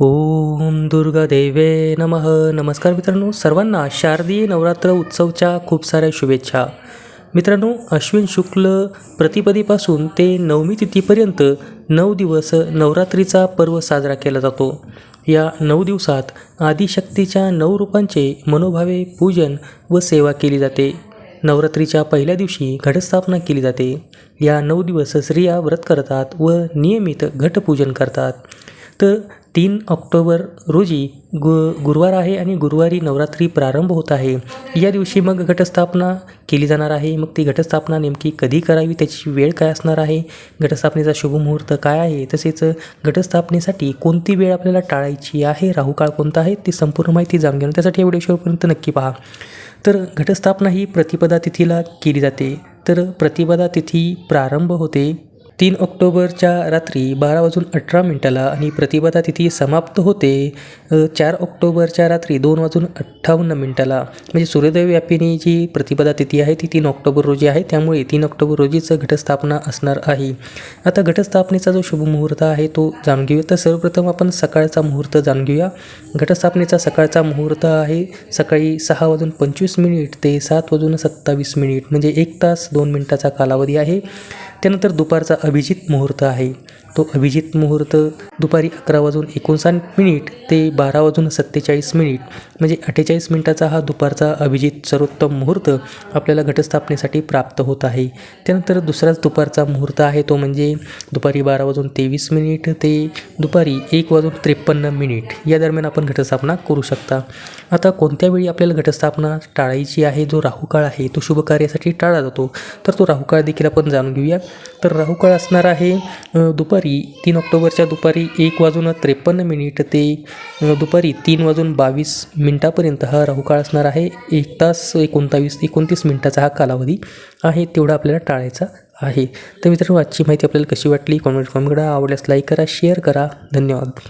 ओम दुर्गादेवे नमः. नमस्कार मित्रांनो सर्वांना शारदीय नवरात्र उत्सवच्या खूप साऱ्या शुभेच्छा. मित्रांनो अश्विन शुक्ल प्रतिपदीपासून ते नवमी तिथीपर्यंत नऊ दिवस नवरात्रीचा पर्व साजरा केला जातो. या नऊ दिवसात आदिशक्तीच्या नऊ रूपांचे मनोभावे पूजन व सेवा केली जाते. नवरात्रीच्या पहिल्या दिवशी घटस्थापना केली जाते. या नऊ दिवस स्त्रिया व्रत करतात व नियमित घटपूजन करतात. तर तीन ऑक्टोबर रोजी गु गुरुवार आहे आणि गुरुवारी नवरात्री प्रारंभ होत आहे. या दिवशी मग घटस्थापना केली जाणार आहे. मग ती घटस्थापना नेमकी कधी करावी त्याची वेळ काय असणार आहे? घटस्थापनेचा शुभमुहूर्त काय आहे? तसेच घटस्थापनेसाठी कोणती वेळ आपल्याला टाळायची आहे? राहुकाळ कोणता आहे? ती संपूर्ण माहिती जाणून घेऊन त्यासाठी या व्हिडिओ नक्की पहा. तर घटस्थापना ही प्रतिपदा तिथीला केली जाते. तर प्रतिपदा तिथी प्रारंभ होते. तीन ऑक्टोबरच्या रात्री बारा वाजून अठरा मिनिटाला आणि प्रतिपदा तिथी समाप्त होते चार ऑक्टोबरच्या रात्री दोन वाजून अठ्ठावन्न मिनिटाला. म्हणजे सूर्योदयव्यापिनी जी प्रतिपदा तिथी आहे ती तीन ऑक्टोबर रोजी आहे त्यामुळे तीन ऑक्टोबर रोजीच घटस्थापना असणार आहे. आता घटस्थापनेचा जो शुभ मुहूर्त आहे तो जाणून घेऊया. तर सर्वप्रथम आपण सकाळचा मुहूर्त जाणून घेऊया. घटस्थापनेचा सकाळचा मुहूर्त आहे सकाळी सहा वाजून पंचवीस मिनिट ते सात वाजून सत्तावीस मिनिट म्हणजे एक तास दोन मिनिटाचा कालावधी आहे. त्यानंतर दुपारचा अभिजित मुहूर्त आहे. तो अभिजित मुहूर्त दुपारी अकरा वाजून एकोणसाठ मिनिट ते बारा वाजून सत्तेचाळीस मिनिट म्हणजे अठ्ठेचाळीस मिनिटाचा हा दुपारचा अभिजित सर्वोत्तम मुहूर्त आपल्याला घटस्थापनेसाठी प्राप्त होत आहे. त्यानंतर दुसराच दुपारचा मुहूर्त आहे तो म्हणजे दुपारी बारा वाजून तेवीस मिनिट ते दुपारी एक वाजून त्रेपन्न मिनिट या दरम्यान आपण घटस्थापना करू शकता. आता कोणत्या वेळी आपल्याला घटस्थापना टाळायची आहे? जो राहुकाळ आहे तो शुभ कार्यासाठी टाळला जातो. तर तो राहुकाळ देखील आपण जाणून घेऊया. तर राहुकाळ असणार आहे दुपारी दुपारी तीन ऑक्टोबरच्या दुपारी एक वाजून त्रेपन्न मिनिट ते दुपारी तीन वाजून बावीस मिनिटापर्यंत हा राहुकाळ असणार आहे. एक तास एकोणतावीस एकोणतीस मिनिटाचा हा कालावधी आहे तेवढा आपल्याला टाळायचा आहे. तर मित्रांनो आजची माहिती आपल्याला कशी वाटली? कॉमेंट कॉमेंट करा आवडल्यास लाईक करा शेअर करा. धन्यवाद.